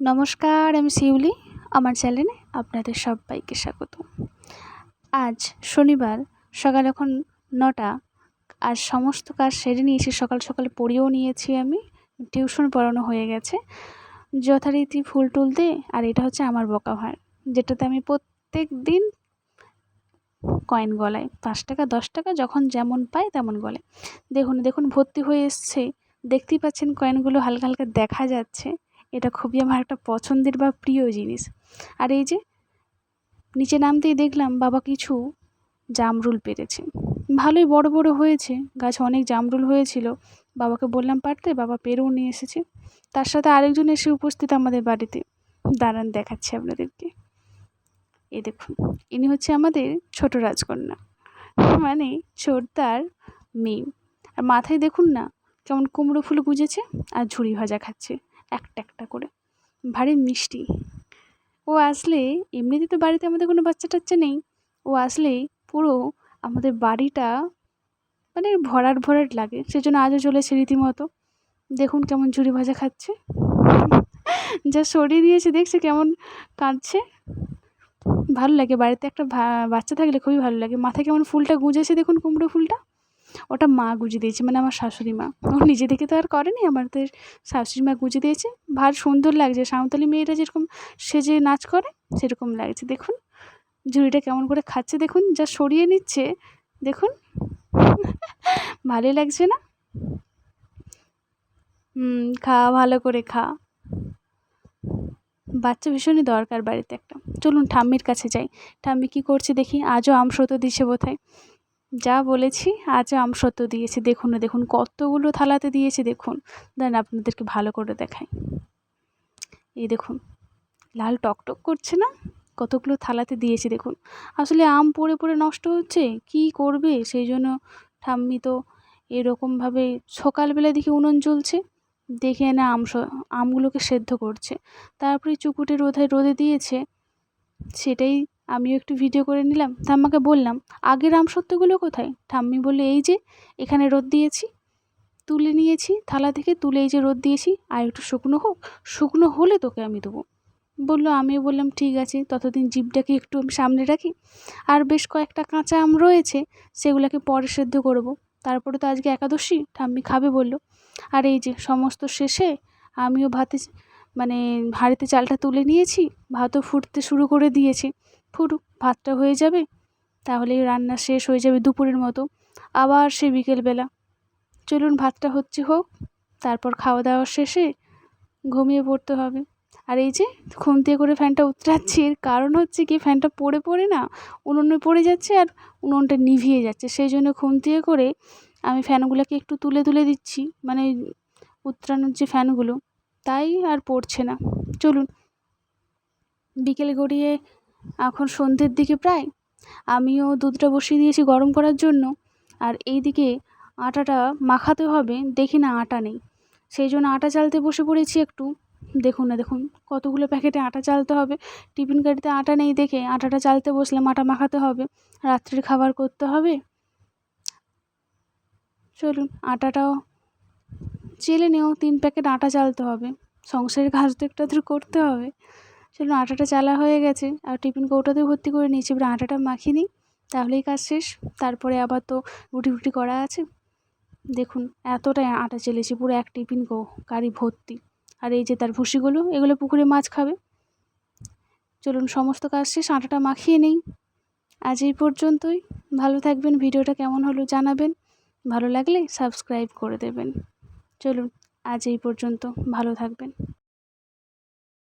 নমস্কার, আমি শিউলি, আমার চ্যানেলে আপনাদের সবাইকে স্বাগত। আজ শনিবার, সকাল এখন নটা, আর সমস্ত কাজ সেরে নিয়েছি, সকাল সকাল পড়িয়েও নিয়েছি আমি, টিউশন পড়ানো হয়ে গেছে। যথারীতি ফুল তুলতে আর এটা হচ্ছে আমার বকা ভার যেটাতে আমি প্রত্যেক দিন কয়েন গলায়, পাঁচ টাকা, দশ টাকা, যখন যেমন পাই তেমন গলায়। দেখুন দেখুন, ভর্তি হয়ে এসছে, দেখতেই পাচ্ছেন কয়েনগুলো হালকা হালকা দেখা যাচ্ছে। এটা খুবই আমার একটা পছন্দের বা প্রিয় জিনিস। আর এই যে, নিচে নামতেই দেখলাম বাবা কিছু জামরুল পেরেছে। ভালোই বড় বড় হয়েছে, গাছ অনেক জামরুল হয়েছিল। বাবাকে বললাম, পারতে? বাবা পেরেও নিয়ে এসেছে। তার সাথে আরেকজন এসে উপস্থিত আমাদের বাড়িতে। দাঁড়ান, দেখাচ্ছি আপনাদেরকে। এ দেখুন, ইনি হচ্ছে আমাদের ছোট রাজকন্যা। মানে ছোটদার মেয়ে। আর মাথায় দেখুন না, কেমন কুমড়ো ফুল গুজেছে আর ঝুড়ি ভাজা খাচ্ছে। একটা একটা করে। ভারী মিষ্টি। ও আসলে এমনিতে তো বাড়িতে আমাদের কোনো বাচ্চা টাচ্চা নেই। ও আসলে পুরো আমাদের বাড়িটা মানে ভরাট ভরাট লাগে। সেজন্য আজও চলেছে রীতিমতো। দেখুন কেমন ঝুড়ি ভাজা খাচ্ছে। যা সরিয়ে দিয়েছে, দেখছে কেমন কাঁদছে। ভালো লাগে বাড়িতে একটা বাচ্চা থাকলে খুবই ভালো লাগে। মাথায় কেমন ফুলটা গুঁজেছে দেখুন কুমড়ো ফুলটা। ওটা মা গুঁজে দিয়েছে মানে আমার শাশুড়ি মা। ও নিজে থেকে তো আর করেনি, আমাদের শাশুড়ি মা গুঁজে দিয়েছে। ভার সুন্দর লাগছে, সাঁওতালি মেয়েরা যেরকম সেজে নাচ করে, সেরকম লাগছে। দেখুন, ঝুড়িটা কেমন করে খাচ্ছে, দেখুন, যা সরিয়ে নিচ্ছে, দেখুন। ভালোই লাগছে না? হুম, খা, ভালো করে খা। বাচ্চা ভীষণই দরকার বাড়িতে একটা। চলুন, ঠাম্মির কাছে যাই। ঠাম্মি কী করছে দেখি, আজও আমসত্ব দিছে বোধহয়। যা বলেছি, আজও আমসত্ব দিয়েছে। দেখুন না, দেখুন, কতগুলো থালাতে দিয়েছে, দেখুন। দেন আপনাদেরকে ভালো করে দেখাই। এই দেখুন, লাল টকটক করছে না? কতগুলো থালাতে দিয়েছে, দেখুন। আসলে আম পড়ে পড়ে নষ্ট হচ্ছে, কি করবে? সেই জন্য ঠাম্মি তো এরকমভাবে সকালবেলা দেখি উনুন জ্বলছে, দেখে এনে আম আমগুলোকে সেদ্ধ করছে। তারপরে চুকুটে রোদে রোদে দিয়েছে, সেটাই আমিও একটু ভিডিও করে নিলাম। ঠাম্মাকে বললাম আগের আমসত্ত্বগুলো কোথায়? ঠাম্মি বলল, এই যে, এখানে রোদ দিয়েছি, তুলে নিয়েছি, থালা থেকে তুলে এই যে রোদ দিয়েছি, আর একটু শুকনো হোক, শুকনো হলে তোকে আমি দেবো। বলল, আমিও বললাম, ঠিক আছে, ততদিন জিভটাকে একটু আমি সামনে রাখি। আর বেশ কয়েকটা কাঁচা আম রয়েছে, সেগুলোকে পরে সেদ্ধ করব। তারপরে তো আজকে একাদশী ঠাম্মি খাবে বলল, আর এই যে, সমস্ত শেষে আমিও ভাতে মানে হাঁড়িতে চালটা তুলে নিয়েছি, ভাতও ফুটতে শুরু করে দিয়েছি। ফুটুক, ভাতটা হয়ে যাবে তাহলেই রান্না শেষ হয়ে যাবে দুপুরের মতো। আবার সে বিকেলবেলা। চলুন, ভাতটা হচ্ছে হোক, তারপর খাওয়া দাওয়া শেষে ঘুমিয়ে পড়তে হবে। আর এই যে খুন্তি করে ফ্যানটা উতরাচ্ছি, এর কারণ হচ্ছে কি, ফ্যানটা পড়ে পড়ে না, উনুনে পড়ে যাচ্ছে আর উনুনটা নিভিয়ে যাচ্ছে। সেই জন্য খুন্তিয়ে করে আমি ফ্যানগুলোকে একটু তুলে তুলে দিচ্ছি মানে উতরানোর যে ফ্যানগুলো, তাই আর পড়ছে না। চলুন, বিকেল গড়িয়ে এখন সন্ধ্যের দিকে প্রায়। আমিও দুধটা বসিয়ে দিয়েছি গরম করার জন্য। আর এই দিকে আটাটা মাখাতে হবে, দেখি না আটা নেই। সেই জন্য আটা চালতে বসে পড়েছি একটু। দেখুন না, দেখুন, কতগুলো প্যাকেটে আটা চালতে হবে। টিফিন গাড়িতে আটা নেই দেখে আটাটা চালতে বসলাম, আটা মাখাতে হবে। রাত্রির খাবার করতে হবে। চলুন, আটাটাও চেলে নিও, তিন প্যাকেট আটা চালতে হবে। সংসারের কাজ তো একটু করতে হবে। চলুন আটাটা চালা হয়ে গেছে। আর টিফিন কৌটাতেও ভর্তি করে নিয়েছি, এবার আটাটা মাখিয়ে নিই। তাহলেই কাজ শেষ। তারপরে আবার তো রুটি ফুটি করা আছে। দেখুন, এতটাই আটা চেলেছি, পুরো এক টিফিন কো গাড়ি ভর্তি। আর এই যে তার ভুসিগুলো, এগুলো পুকুরে মাছ খাবে। চলুন, সমস্ত কাজ শেষ, আটাটা মাখিয়ে নেই। আজ এই পর্যন্তই। ভালো থাকবেন, ভিডিওটা কেমন হলো জানাবেন। ভালো লাগলে সাবস্ক্রাইব করে দেবেন। চলুন, আজ এই পর্যন্ত। ভালো থাকবেন।